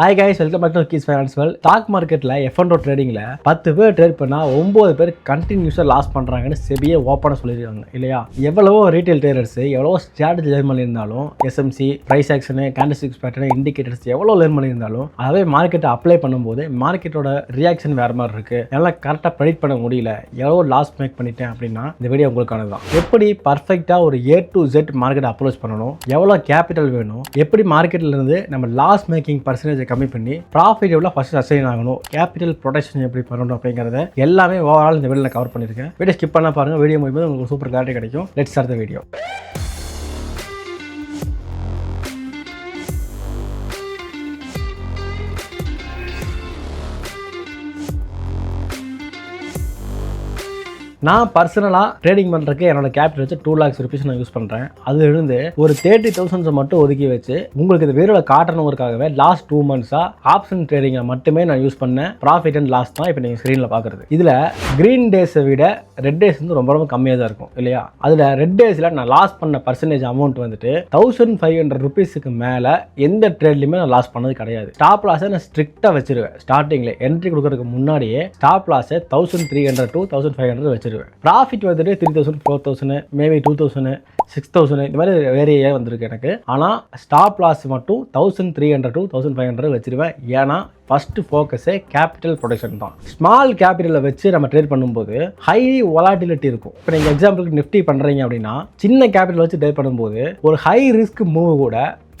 Hi guys welcome back to keys finance Vel stock மார்க்கெட்டில் எஃப்என்டோ ட்ரேடிங்கில் பத்து பேர் ட்ரேட் பண்ணால் ஒம்பது பேர் கண்டினியூஸாக லாஸ் பண்ணுறாங்கன்னு செபியே ஓப்பனாக சொல்லியிருக்காங்க இல்லையா? எவ்வளவோ ரீட்டைல் ட்ரேடர்ஸ் எவ்வளோ ஸ்ட்ராட்டஜி லேர்ன் பண்ணியிருந்தாலும் SMC price action candlesticks pattern indicators எவ்வளோ லேர்ன் பண்ணியிருந்தாலும் அதே மார்க்கெட்டை அப்ளை பண்ணும்போது மார்க்கெட்டோட ரியாக்ஷன் வேறு மாதிரி இருக்குது என்னால் கரெக்டாக ப்ரெடிக்ட் பண்ண முடியல. எவ்வளோ லாஸ் மேக் பண்ணிட்டேன் அப்படின்னா இந்த வீடியோ உங்களுக்கானது தான். எப்படி பர்ஃபெக்டாக ஒரு A to Z market approach பண்ணணும்? எவ்வளோ கேபிட்டல் வேணும்? எப்படி மார்க்கெட்டில் இருந்து நம்ம லாஸ் மேக்கிங் பர்சன்டேஜ் கம்மி பண்ணி ப்ராஃபிட் எவ்வளோ ஃபர்ஸ்ட் அசைன் ஆகணும் கேபிட்டல் ப்ரொடெக்ஷன் எப்படி பண்ணணும் அப்படிங்கிறத எல்லாமே ஓவரால் இந்த வீடியோவில் கவர் பண்ணியிருக்கேன். வீடியோ ஸ்கிப் பண்ண பாருங்கள் வீடியோ மூலியமாக உங்களுக்கு சூப்பர் கிளாரிட்டி கிடைக்கும். லெட்ஸ் ஸ்டார்ட் த வீடியோ நான் பர்சனலாக ட்ரேடிங் பண்ணுறதுக்கு என்னோட கேபிட்டல் வச்சு டூ லேக்ஸ் ருபீஸ் நான் யூஸ் பண்ணுறேன் அது இருந்து ஒரு தேர்ட்டி தௌசண்ட்ஸை மட்டும் ஒதுக்கி வச்சு உங்களுக்கு இந்த வீடியோவில் காட்டணுங்கிறதுக்காகவே லாஸ்ட் டூ மந்த்ஸாக ஆப்ஷன் ட்ரேடிங்கை மட்டுமே நான் யூஸ் பண்ணேன். ப்ராஃபிட் அண்ட் லாஸ் தான் இப்போ நீங்கள் ஸ்க்ரீனில் பார்க்குறது இதில் க்ரீன் டேஸை விட ரெட் டேஸ் வந்து ரொம்ப ரொம்ப கம்மியாக தான் இருக்கும் இல்லையா? அதில் ரெட் டேஸில் நான் லாஸ் பண்ண பர்சன்டேஜ் அமௌண்ட் வந்துட்டு தௌசண்ட் ஃபைவ் ஹண்ட்ரட் ருபீஸுக்கு மேலே எந்த ட்ரேட்லையுமே நான் லாஸ் பண்ணது கிடையாது. ஸ்டாப் லாஸை நான் ஸ்ட்ரிக்டாக வச்சிருவேன். ஸ்டார்டிங்கில் என்ட்ரி கொடுக்கறதுக்கு முன்னாடியே ஸ்டாப் லாஸை thousand three hundred two thousand five hundred வச்சிருவேன் ப்ராஃபிட் வந்துட்டு three thousand four thousand maybe two thousand six thousand இந்த மாதிரி வேறையே வந்திருக்கு எனக்கு. ஆனால் ஸ்டாப் லாஸ் மட்டும் thousand three hundred two thousand five hundred வச்சிருவேன். ஏன்னா ஃபஸ்ட்டு ஃபோக்கஸே கேபிட்டல் ப்ரொடக்ஷன் தான். ஸ்மால் கேபிட்டலை வச்சு நம்ம ட்ரேட் பண்ணும்போது ஹை ஒலாட்டிலிட்டி இருக்கும். இப்போ நீங்கள் எக்ஸாம்பிளுக்கு நிஃப்டி பண்ணுறீங்க அப்படின்னா சின்ன கேபிட்டல் வச்சு ட்ரேட் பண்ணும்போது ஒரு ஹை ரிஸ்க் மூவ் கூட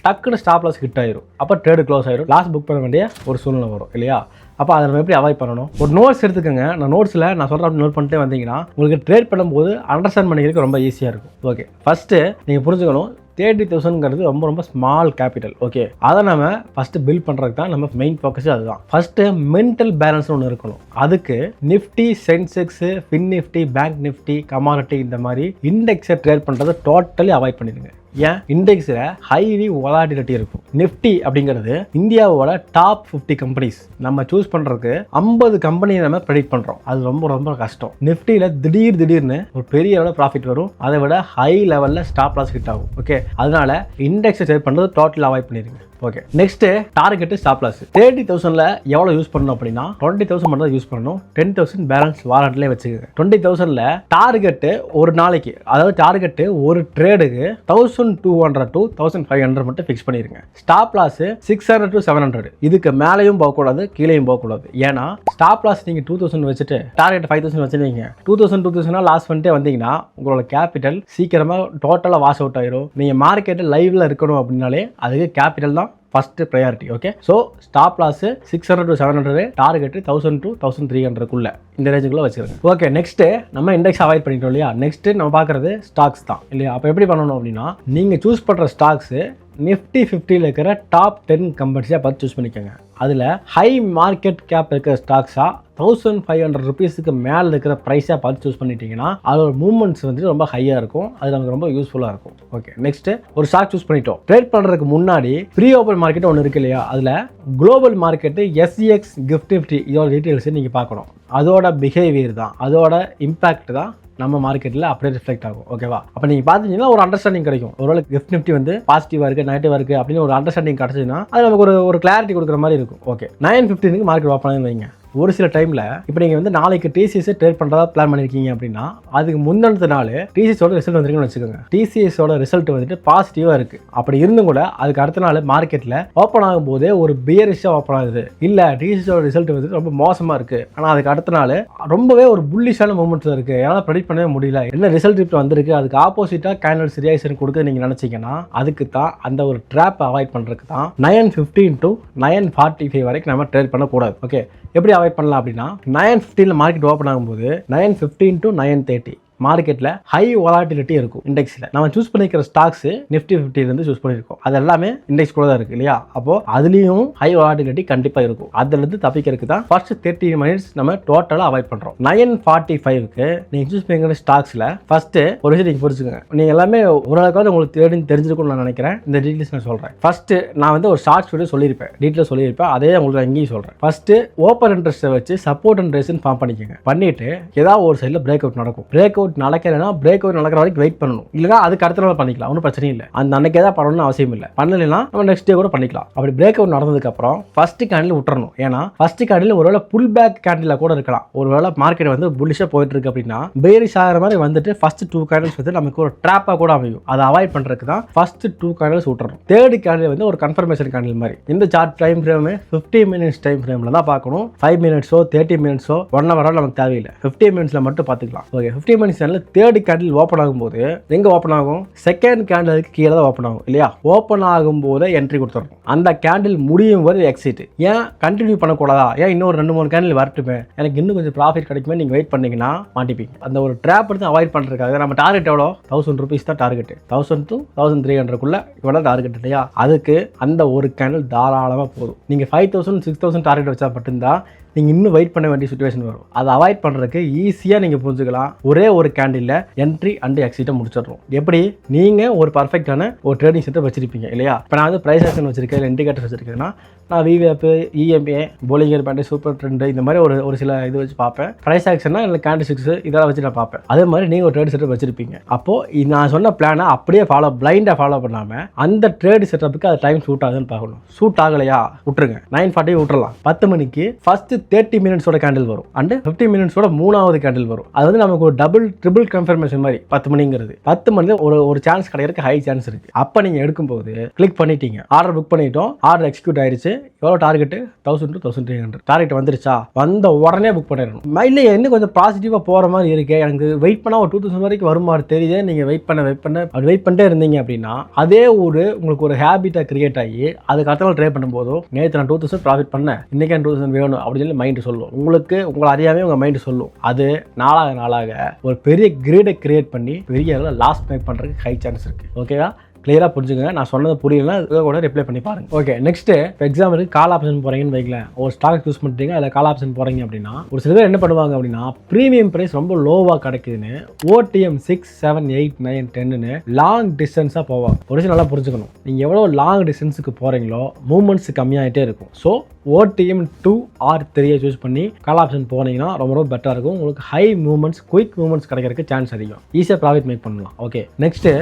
டக்குன்னு ஸ்டாப் லாஸ் ஹிட் ஆயிரும். அப்போ ட்ரேடு க்ளோஸ் ஆயிரும். லாஸ் புக் பண்ண வேண்டிய ஒரு சூழ்நிலை வரும் இல்லையா? அப்போ அதை நம்ம எப்படி அவாய்ட் பண்ணணும்? ஒரு நோட்ஸ் எடுத்துக்கோங்க. நான் நோட்ஸில் நான் சொல்கிற நோட் பண்ணிட்டே வந்தீங்கன்னா உங்களுக்கு ட்ரேட் பண்ணும்போது அண்டர்ஸ்டாண்ட் பண்ணிக்கிறதுக்கு ரொம்ப ஈஸியாக இருக்கும். ஓகே ஃபஸ்ட்டு நீங்கள் புரிஞ்சுக்கணும். தேர்ட்டி தௌசண்ட்ங்கிறது ரொம்ப ரொம்ப ஸ்மால் கேபிட்டல் ஓகே அதை நம்ம ஃபஸ்ட்டு பில்ட் பண்ணுறதுக்கு தான் நம்ம மெயின் ஃபோக்கஸே அதுதான். ஃபஸ்ட்டு மென்டல் பேலன்ஸ் ஒன்று இருக்கணும். அதுக்கு Nifty Sensex Fin Nifty Bank Nifty commodity இந்த மாதிரி இண்டெக்ஸை ட்ரேட் பண்ணுறதை டோட்டலி அவாய்ட் பண்ணிடுங்க. ஏன்? இண்டெக்ஸில் ஹைலி ஒலாட்டிலிட்டி இருக்கும். நிஃப்டி அப்படிங்கிறது இந்தியாவோட டாப் ஃபிஃப்டி கம்பெனிஸ் நம்ம சூஸ் பண்ணுறதுக்கு ஐம்பது கம்பெனியை நம்ம ப்ரெடிக்ட் பண்ணுறோம் அது ரொம்ப ரொம்ப கஷ்டம். நிஃப்டியில் திடீர் திடீர்னு ஒரு பெரிய லெவலில் ப்ராஃபிட் வரும். அதை விட ஹை லெவலில் ஸ்டாப் லாஸ் ஹிட் ஆகும். ஓகே அதனால இண்டெக்ஸை ட்ரேட் பண்ணுறது டோட்டல் அவாய்ட் பண்ணிடுங்க okay next target stop loss thirty தௌசண்ட்ல எவ்வளோ யூஸ் பண்ணணும் அப்படின்னா டுவெண்ட்டி தௌசண்ட் மட்டும் யூஸ் பண்ணணும். டென் தௌசண்ட் பேலன்ஸ் வாரண்ட்லேயே வச்சுக்கோங்க. டுவெண்ட்டி தௌசண்ட்ல டார்கெட்டு ஒரு நாளைக்கு அதாவது டார்கெட்டு ஒரு ட்ரேடுக்கு thousand two hundred two thousand five hundred மட்டும் ஃபிக்ஸ் பண்ணிருங்க. Stop loss six hundred to seven hundred இதுக்கு மேலேயும் போகக்கூடாது கீழேயும் போகக்கூடாது. ஏன்னா ஸ்டாப் லாஸ் நீங்கள் டூ தௌசண்ட் வச்சுட்டு டார்கெட் ஃபைவ் தௌசண்ட் வச்சுருந்தீங்க two thousand two thousand loss பண்ணிட்டே வந்தீங்கன்னா உங்களோட கேபிட்டல் சீக்கிரமாக டோட்டலாக வாஷ் அவுட் ஆயிரும். நீங்கள் மார்க்கெட்டில் லைவ்ல இருக்கணும் அப்படின்னாலே அதுக்கு கேபிட்டல் தான் first priority okay so stop loss six hundred to seven hundred target thousand to thousand three ஹண்ட்ரட்குள்ளே இந்த ரேஞ்சுக்குள்ள வச்சுருங்க ஓகே நெக்ஸ்ட் நம்ம இண்டெக்ஸ் அவாய்ட் பண்ணிட்டோம் இல்லையா? நெக்ஸ்ட் நம்ம பார்க்குறது ஸ்டாக்ஸ் தான் இல்லையா? அப்போ எப்படி பண்ணணும் அப்படின்னா நீங்கள் சூஸ் பண்ணுற ஸ்டாக்ஸு நிஃப்டி ஃபிஃப்டியில் இருக்கிற டாப் டென் கம்பெனிஸாக பார்த்து சூஸ் பண்ணிக்கோங்க. அதில் ஹை மார்க்கெட் கேப் இருக்கிற ஸ்டாக்ஸாக தௌசண்ட் ஃபைவ் ஹண்ட்ரட் ருபீஸுக்கு மேலே இருக்கிற ப்ரைஸாக பார்த்து சூஸ் பண்ணிட்டீங்கன்னா அதோட மூவ்மெண்ட்ஸ் வந்துட்டு ரொம்ப ஹையாக இருக்கும். அது நமக்கு ரொம்ப யூஸ்ஃபுல்லாக இருக்கும். ஓகே நெக்ஸ்ட் ஒரு ஸ்டாக் சூஸ் பண்ணிட்டோம். ட்ரேட் பண்ணுறதுக்கு முன்னாடி ப்ரீ ஓப்பன் மார்க்கெட் ஒன்று இருக்கு இல்லையா? அதில் global market SGX gift Nifty இதோட டீட்டெயில்ஸை நீங்கள் பார்க்கணும். அதோட பிஹேவியர் தான். அதோட இம்பேக்ட் தான் நம்ம மார்க்கெட்டில் அப்படியே ரிஃப்ளெக்ட் ஆகும் ஓகேவா அப்போ நீங்கள் பார்த்தீங்கன்னா ஒரு அண்டர்ஸ்டாண்டிங் கிடைக்கும். ஒருவேளை கிஃப்ட் நிஃப்டி வந்து பாசிட்டிவாக இருக்குது நெகட்டிவாக இருக்குது அப்படின்னு ஒரு அண்டர்ஸ்டாண்டிங் கிடச்சிதுன்னா அது நமக்கு ஒரு ஒரு கிளாரிட்டி கொடுக்குற மாதிரி இருக்கும். ஓகே நைன் ஃபிஃப்டினுக்கு மார்க்கெட் ஓப்பன் வைங்க. ஒரு சில டைமில் இப்போ நீங்கள் வந்து நாளைக்கு டிசிஎஸ் ட்ரேட் பண்ணுறதா பிளான் பண்ணியிருக்கீங்க அப்படின்னா அதுக்கு முந்தினத்து நாள் டிசிஎஸோட ரிசல்ட் வந்துருக்குன்னு வச்சுக்கோங்க. டிசிஎஸோட ரிசல்ட் வந்துட்டு பாசிட்டிவாக இருக்குது அப்படி இருந்தும் கூட அதுக்கு அடுத்த நாள் மார்க்கெட்டில் ஓப்பன் ஆகும்போதே ஒரு பியரிஷாக ஓப்பன் ஆகுது. இல்லை டிசிஎஸோட ரிசல்ட் வந்துட்டு ரொம்ப மோசமாக இருக்குது ஆனால் அதுக்கு அடுத்த நாள் ரொம்பவே ஒரு புல்லிஷான மூமெண்ட்ஸ் இருக்குது என்னால் ப்ரெடிக்ட் பண்ணவே முடியல. என்ன ரிசல்ட் இப்போ வந்திருக்கு? அதுக்கு ஆப்போசிட்டாக கேண்டல்ஸ் ரியாக்ஷன் கொடுக்க நீங்கள் நினச்சிங்கன்னா அதுக்கு தான் அந்த ஒரு ட்ராப் அவாய்ட் பண்ணுறதுக்கு தான் nine fifteen to nine forty five வரைக்கும் நம்ம ட்ரேட் பண்ணக்கூடாது. ஓகே எப்படி அவாய்ட் பண்ணலாம் அப்படின்னா நைன் ஃபிஃப்டீனில் மார்க்கெட் ஓப்பன் ஆகும்போது nine fifteen to nine thirty மார்க்கெட்டில் ஹை வொலாட்டிலிட்டி இருக்கும் இண்டெக்ஸில் நம்ம சூஸ் பண்ணிக்கிற ஸ்டாக்ஸ் நிஃப்டி ஃபிஃப்டிலேருந்து சூஸ் பண்ணியிருக்கோம். அது எல்லாமே இண்டெக்ஸ் கூட தான் இருக்குது இல்லையா? அப்போ அதுலேயும் ஹை வொலாட்டிலிட்டி கண்டிப்பாக இருக்கும். அதுலேருந்து தப்பிக்கிறதுக்கு தான் ஃபர்ஸ்ட் தேர்ட்டி மினிட்ஸ் நம்ம டோட்டலாக அவாய்ட் பண்ணுறோம் நைன் ஃபார்ட்டி ஃபைவ்க்கு நீங்கள் சூஸ் பண்ணிக்கிற ஸ்டாக்ஸில் ஃபர்ஸ்ட் ஒரு விஷயம் நீங்கள் புரிச்சுக்கோங்க நீங்கள் எல்லாமே ஓரளவுக்காவது உங்களுக்கு தேடி தெரிஞ்சிருக்கும்னு நான் நினைக்கிறேன். இந்த டீட்டெயில்ஸ் நான் சொல்கிறேன் ஃபர்ஸ்ட் நான் வந்து ஒரு ஷார்ட்ஸ் வீடியோ சொல்லியிருப்பேன். டீட்டெயில் சொல்லியிருப்பேன். அதே உங்களுக்கு நான் இங்கேயும் சொல்கிறேன் ஃபர்ஸ்ட் ஓப்பன் இன்ட்ரெஸ்ட்டை வச்சு சப்போர்ட் அண்ட் ரேசன் ஃபார்ம் பண்ணிக்கோங்க. பண்ணிட்டு ஏதாவது ஒரு சைடில் பிரேக் அவுட் நடக்கும். பிரேக் அவுட் அவுட் நடக்கலைன்னா பிரேக் அவுட் நடக்கிற வரைக்கும் வெயிட் பண்ணணும். இல்லைனா அதுக்கு அடுத்த நாள் பண்ணிக்கலாம். ஒன்றும் பிரச்சனை இல்லை. அந்த அன்னைக்கு தான் பண்ணணும்னு அவசியம் இல்லை. பண்ணலைன்னா நம்ம நெக்ஸ்ட் டே கூட பண்ணிக்கலாம். அப்படி பிரேக் அவுட் நடந்ததுக்கப்புறம் ஃபர்ஸ்ட் கேண்டில் விட்டுறணும். ஏன்னா ஃபர்ஸ்ட் கேண்டில் ஒருவேளை புல் பேக் கேண்டில் கூட இருக்கலாம். ஒருவேளை மார்க்கெட் வந்து புல்லிஷாக போயிட்டு இருக்கு அப்படின்னா பேரிஷ் ஆகிற மாதிரி வந்துட்டு ஃபர்ஸ்ட் டூ கேண்டில்ஸ் வந்து நமக்கு ஒரு ட்ராப்பாக கூட அமையும். அதை அவாய்ட் பண்ணுறதுக்கு தான் ஃபர்ஸ்ட் டூ கேண்டில்ஸ் விட்டுறணும். தேர்ட் கேண்டில் வந்து ஒரு கன்ஃபர்மேஷன் கேண்டில் மாதிரி. இந்த சார்ட் டைம் ஃப்ரேமே ஃபிஃப்டி மினிட்ஸ் டைம் ஃப்ரேமில் தான் பார்க்கணும். ஃபைவ் மினிட்ஸோ தேர்ட்டி மினிட்ஸோ ஒன் ஹவரோ நமக்கு தேவையில்லை. ஃபிஃப்டி மினிட்ஸில் மட்டும் பார்த்துக்கலாம். Okay fifty minutes third candle open ஆகும்போது எங்கே ஓப்பன் ஆகும்? செகண்ட் கேண்டிலுக்கு கீழே தான் ஓப்பன் ஆகும் இல்லையா? ஓப்பன் ஆகும்போது என்ட்ரி கொடுத்துடணும் அந்த கேண்டில் முடியும் போது எக்ஸிட் ஏன்? கண்டினியூ பண்ணக்கூடாதா? ஏன் இன்னொரு ரெண்டு மூணு கேண்டில் வரட்டுமே? எனக்கு இன்னும் கொஞ்சம் ப்ராஃபிட் கிடைக்குமே நீங்கள் வெயிட் பண்ணீங்கன்னா மாட்டிப்பீங்க. அந்த ஒரு ட்ராப் எடுத்து அவாய்ட் பண்ணுறதுக்காக நம்ம டார்கெட் எவ்வளோ? தௌசண்ட் ருபீஸ் தான் target thousand to thousand three ஹண்ட்ரட்குள்ளே இவ்வளோ டார்கெட் இல்லையா? அதுக்கு அந்த ஒரு கேண்டில் தாராளமாக போதும். நீங்கள் five thousand six thousand target வச்சா மட்டும்தான் நீங்கள் இன்னும் வெயிட் பண்ண வேண்டிய சுச்சுவேஷன் வரும். அதை அவாய்ட் பண்ணுறதுக்கு ஈஸியாக நீங்கள் புரிஞ்சுக்கலாம். ஒரே ஒரு கேண்டிலில் என்ட்ரி அண்ட் எக்ஸிட்டை முடிச்சிடுறோம். எப்படி? நீங்கள் ஒரு பர்ஃபெக்டான ஒரு ட்ரேடிங் சென்டர் வச்சிருப்பீங்க இல்லையா? இப்போ நான் வந்து ப்ரைஸ் ஆக்ஷன் வச்சிருக்கேன் இல்லை இண்டிகேட்டர் வச்சிருக்கேன்னா நான் விவேப்பு EMA bollinger band super trend இந்த மாதிரி ஒரு ஒரு சில இது வச்சு பார்ப்பேன். ப்ரைஸ் ஆக்ஷன்னா இல்லை கேண்டி சிக்ஸ் இதெல்லாம் வச்சு நான் பார்ப்பேன். அதே மாதிரி நீங்கள் ஒரு ட்ரேட் செட்டப் வச்சிருப்பீங்க. அப்போது நான் சொன்ன பிளானை அப்படியே ஃபாலோ பிளைண்டாக ஃபாலோ பண்ணாமல் அந்த ட்ரேடு செட்டப்புக்கு அது டைம் சூட் ஆகுதுன்னு பார்க்கணும். சூட் ஆகலையா? விட்டுருங்க. நைன் ஃபார்ட்டி விட்டுறலாம். பத்து மணிக்கு ஃபஸ்ட்டு தேர்ட்டி மினிட்ஸோட கேண்டில் வரும். அண்ட் ஃபிஃப்டி மினிட்ஸோட மூணாவது கேண்டில் வரும். அது வந்து நமக்கு ஒரு டபுள் ட்ரிபிள் கன்ஃபர்மேஷன் மாதிரி பத்து மணிங்கிறது. பத்து மணி ஒரு ஒரு சான்ஸ் கிடைக்கிறதுக்கு ஹை சான்ஸ் இருக்கு. அப்போ நீங்கள் எடுக்கும்போது கிளிக் பண்ணிட்டீங்க. ஆர்டர் புக் பண்ணிட்டோம். ஆர்டர் எக்ஸிக்யூட் ஆயிடுச்சு எவ்வளோ target thousand to thousand three hundred target வந்துருச்சா? வந்த உடனே புக் பண்ணிடணும். இல்லை இன்னும் கொஞ்சம் பாசிட்டிவாக போகிற மாதிரி இருக்கு. எனக்கு வெயிட் பண்ணால் ஒரு டூ தௌசண்ட் வரைக்கும் வருமாறு தெரியுது. நீங்கள் வெயிட் பண்ண வெயிட் பண்ண அப்படி வெயிட் பண்ணிட்டே இருந்தீங்க அப்படின்னா அதே ஒரு உங்களுக்கு ஒரு ஹேபிட்டாக கிரியேட் ஆகி அதுக்கு அடுத்த நாள் ட்ரை பண்ணும்போதும் நேற்று நான் டூ தௌசண்ட் ப்ராஃபிட் பண்ணேன். இன்றைக்கி டூ தௌசண்ட் வேணும். அப்படின்னு சொல்லி மைண்டு சொல்லும். உங்களுக்கு உங்களை அறியாமே உங்கள் மைண்டு சொல்லும். அது நாளாக நாளாக ஒரு பெரிய கிரேடை கிரியேட் பண்ணி பெரிய லாஸ்ட் மேக் பண்ணுறதுக்கு ஹை சான்ஸ் இருக்குது ஓகேவா கிளியராக புரிஞ்சுங்க நான் சொன்னது புரியலன்னா இதை கூட ரிப்ளை பண்ணி பாருங்க. ஓகே நெக்ஸ்ட் இப்போ எக்ஸாம்பிளுக்கு கால் ஆப்ஷன் போகிறீங்கன்னு வைக்கல ஒரு ஸ்டாக் யூஸ் பண்ணுறீங்க அதில் கால் ஆப்ஷன் போகிறீங்க அப்படின்னா ஒரு சில பேர் என்ன பண்ணுவாங்க அப்படின்னா ப்ரீமியம் ப்ரைஸ் ரொம்ப லோவாக கிடைக்குதுன்னு OTM six seven eight nine டென்னு லாங் டிஸ்டன்ஸாக போவாங்க. ஒரு நல்லா புரிஞ்சுக்கணும். நீங்கள் எவ்வளோ லாங் டிஸ்டன்ஸுக்கு போகிறீங்களோ மூமெண்ட்ஸ் கம்மியாகிட்டே இருக்கும். ஸோ ஓடிஎம் டூ ஆர் த்ரீயை சூஸ் பண்ணி கால் ஆப்ஷன் போனீங்கன்னா ரொம்ப ரொம்ப பெட்டராக இருக்கும். உங்களுக்கு ஹை மூமெண்ட்ஸ் குயிக் மூமெண்ட்ஸ் கிடைக்கிறதுக்கு சான்ஸ் அதிகம். ஈஸியாக ப்ராஃபிட் மேக் பண்ணலாம். Okay next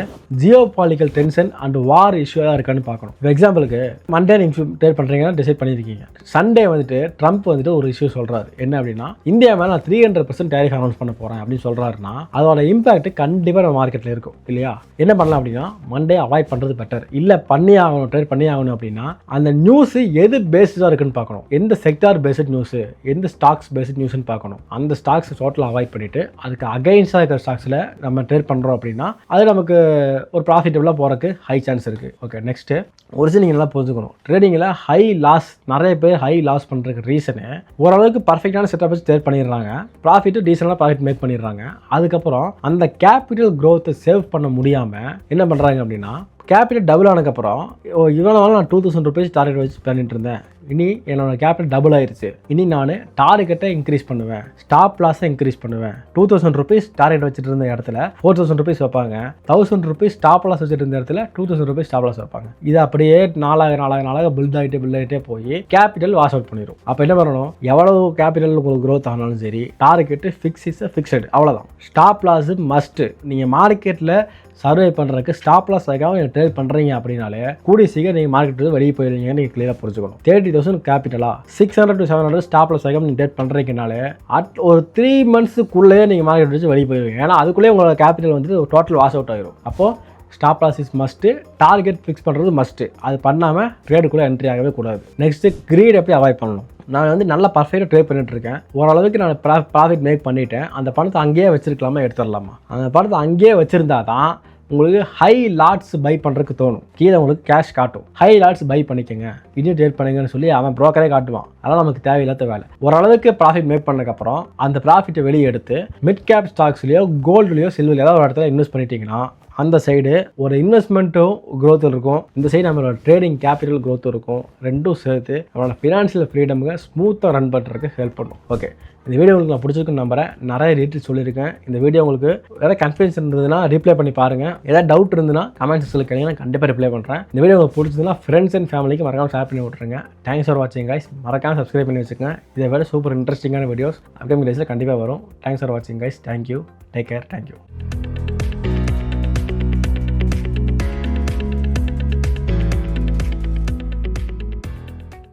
geopolitical concern and war இஷ்யூவாக இருக்கான்னு பார்க்கணும். இப்போ எக்ஸாம்பிளுக்கு மண்டே நீங்கள் ட்ரேட் பண்ணுறீங்கன்னா டிசைட் பண்ணியிருக்கீங்க சண்டே வந்துட்டு ட்ரம்ப் வந்துட்டு ஒரு இஷ்யூ சொல்கிறாரு என்ன அப்படின்னா இந்தியா மேலே நான் three hundred percent tariff announce பண்ண போகிறேன் அப்படின்னு சொல்கிறாருன்னா அதோட இம்பாக்ட் கண்டிப்பாக நம்ம மார்க்கெட்டில் இருக்கும். இல்லையா? என்ன பண்ணலாம் அப்படின்னா மண்டே அவாய்ட் பண்ணுறது பெட்டர் இல்லை பண்ணி ஆகணும் ட்ரேட் பண்ணி ஆகணும் அப்படின்னா அந்த நியூஸ் எது பேஸ்டாக இருக்குன்னு பார்க்கணும். எந்த செக்டார் பேஸ்ட் நியூஸ் எந்த ஸ்டாக்ஸ் பேஸ்ட் நியூஸ்னு பார்க்கணும். அந்த ஸ்டாக்ஸ் டோட்டலாக அவாய்ட் பண்ணிட்டு அதுக்கு அகைன்ஸ்டாக இருக்கிற ஸ்டாக்ஸில் நம்ம ட்ரேட் பண்ணுறோம் அப்படின்னா அது நமக்கு ஒரு ப்ராஃபிட்டபுளாக போகிறதுக்கு ஹை சான்ஸ் இருக்குது ஓகே நெக்ஸ்ட்டு ஒரு சில நீங்கள் நல்லா புரிஞ்சுக்கணும். ட்ரேடிங்கில் ஹை லாஸ் நிறைய பேர் ஹை லாஸ் பண்ணுறதுக்கு ரீசனு ஓரளவுக்கு பர்ஃபெக்டான செட்டப் வச்சு ட்ரேட் பண்ணிடுறாங்க. ப்ராஃபிட்டு டீசெண்டாக ப்ராஃபிட் மேக் பண்ணிடுறாங்க. அதுக்கப்புறம் அந்த கேபிட்டல் க்ரோத்தை சேவ் பண்ண முடியாமல் என்ன பண்ணுறாங்க அப்படின்னா கேபிட்டல் டபுள் ஆனதுக்கப்புறம் இவ்வளோ நாள் நான் டூ தௌசண்ட் ருபீஸ் டார்கெட் வச்சு பண்ணிட்டு இருந்தேன். இனி என்னோட கேபிட்டல் டபுள் ஆயிருச்சு. இனி நான் டார்கெட்டை இன்க்ரீஸ் பண்ணுவேன். ஸ்டாப் லாஸை இன்க்ரீஸ் பண்ணுவேன். டூ தௌசண்ட் ருபீஸ் டார்கெட் வச்சுட்டு இருந்த இடத்துல ஃபோர் தௌசண்ட் ருபீஸ் வைப்பாங்க. தௌசண்ட் ருபீஸ் ஸ்டாப் லாஸ் வச்சுட்டு இருந்த இடத்துல two thousand rupees stop loss வைப்பாங்க. இது அப்படியே நாளாக நாளாக நாளாக பில்ட் ஆகிட்டு பில்ட் ஆகிட்டே போய் கேபிட்டல் வாஷ் அவுட் பண்ணிடும் அப்போ என்ன பண்ணணும்? எவ்வளவு கேபிட்டல் உங்களுக்கு க்ரோத் ஆனாலும் சரி டார்கெட்டு ஃபிக்ஸ் இஸ் ஃபிக்ஸடு அவ்வளோதான் ஸ்டாப் லாஸ் மஸ்ட்டு நீங்கள் மார்க்கெட்டில் சர்வே பண்ணுறதுக்கு ஸ்டாப் லாஸ் ஆகாமல் நீங்கள் ட்ரேட் பண்ணுறீங்க அப்படின்னாலே கூடிய சீக்கிரம் நீங்கள் மார்க்கெட்டில் வெளியே போயிருவீங்கன்னு நீங்கள் கிளியராக புரிஞ்சுக்கணும். Thirty thousand கேபிட்டலா six hundred to seven hundred ஸ்டாப்ல சகம் ஆகாமல் நீங்கள் ட்ரேட் பண்ணுறீங்கனாலே அட் ஒரு த்ரீ மந்த்ஸுக்குள்ளேயே நீங்கள் மார்க்கெட் வச்சு வெளியே போயிருவீங்க ஏன்னா அதுக்குள்ளேயே உங்களோட கேபிட்டல் வந்து டோட்டல் வாஷ் அவுட் ஆகிரும் அப்போது stop loss is must target fix பண்ணுறது மஸ்ட்டு அது பண்ணாமல் ட்ரேடுக்குள்ளே என்ட்ரி ஆகவே கூடாது. நெக்ஸ்ட்டு க்ரீட் எப்படி அவாய்ட் பண்ணணும்? நான் வந்து நல்லா பர்ஃபெக்டாக ட்ரேட் பண்ணிட்டு இருக்கேன். ஓரளவுக்கு நான் ப்ராஃபிட் மேக் பண்ணிவிட்டேன் அந்த பணத்தை அங்கேயே வச்சிருக்கலாமா எடுத்துடலாமா? அந்த பணத்தை அங்கேயே வச்சுருந்தா தான் உங்களுக்கு ஹை லாட்ஸ் பை பண்ணுறதுக்கு தோணும். கீழே உங்களுக்கு கேஷ் காட்டும். ஹை லாட்ஸ் பை பண்ணிக்கோங்க. இன்னும் ட்ரேட் பண்ணுங்கன்னு சொல்லி அவன் ப்ரோக்கரே காட்டுவான். அதெல்லாம் நமக்கு தேவையில்லாத வேலை. ஓரளவுக்கு ப்ராஃபிட் மேக் பண்ணதுக்கப்புறம் அந்த ப்ராஃபிட்டை வெளியே எடுத்து மிட் கேப் ஸ்டாக்ஸ்லையோ கோல்டுலையோ சில்வர்லையோ ஏதாவது ஒரு இடத்துல இன்வெஸ்ட் பண்ணிட்டீங்கன்னா அந்த சைடு ஒரு இன்வெஸ்ட்மெண்ட்டும் க்ரோத் இருக்கும். இந்த சைடு நம்மளோட ட்ரேடிங் கேபிட்டல் க்ரோத் இருக்கும். ரெண்டும் சேர்த்து நம்மளோட ஃபினான்ஷியல் ஃப்ரீடமுக்கு ஸ்மூத்தாக ரன் பண்ணுறதுக்கு ஹெல்ப் பண்ணும். ஓகே இந்த வீடியோ உங்களுக்கு நான் பிடிச்சிருக்குன்னு நம்புறேன். நிறைய டீட்டெயில் சொல்லியிருக்கேன். இந்த வீடியோ உங்களுக்கு ஏதாவது கன்ஃபியூஸ் இருந்ததுன்னா ரிப்ளை பண்ணி பாருங்கள் ஏதாவது டவுட் இருந்ததுன்னா கமெண்ட்ஸ் சொல்லி கேளுங்க நான் கண்டிப்பாக ரிப்ளை பண்ணுறேன் இந்த வீடியோ உங்களுக்கு பிடிச்சதுன்னா ஃப்ரெண்ட்ஸ் அண்ட் ஃபேமிலிக்கு மறக்காமல் ஷேர் பண்ணி விட்ருங்க தேங்க்ஸ் ஃபார் வாட்சிங் கைஸ் மறக்காம சப்ஸ்கிரைப் பண்ணி வச்சுக்கோங்க. இதை விட சூப்பர் இன்ட்ரெஸ்டிங்கான வீடியோஸ் அப்கமிங் டேஸில் கண்டிப்பாக வரும். தேங்க்ஸ் ஃபார் வாட்சிங் guys thank you take care thank you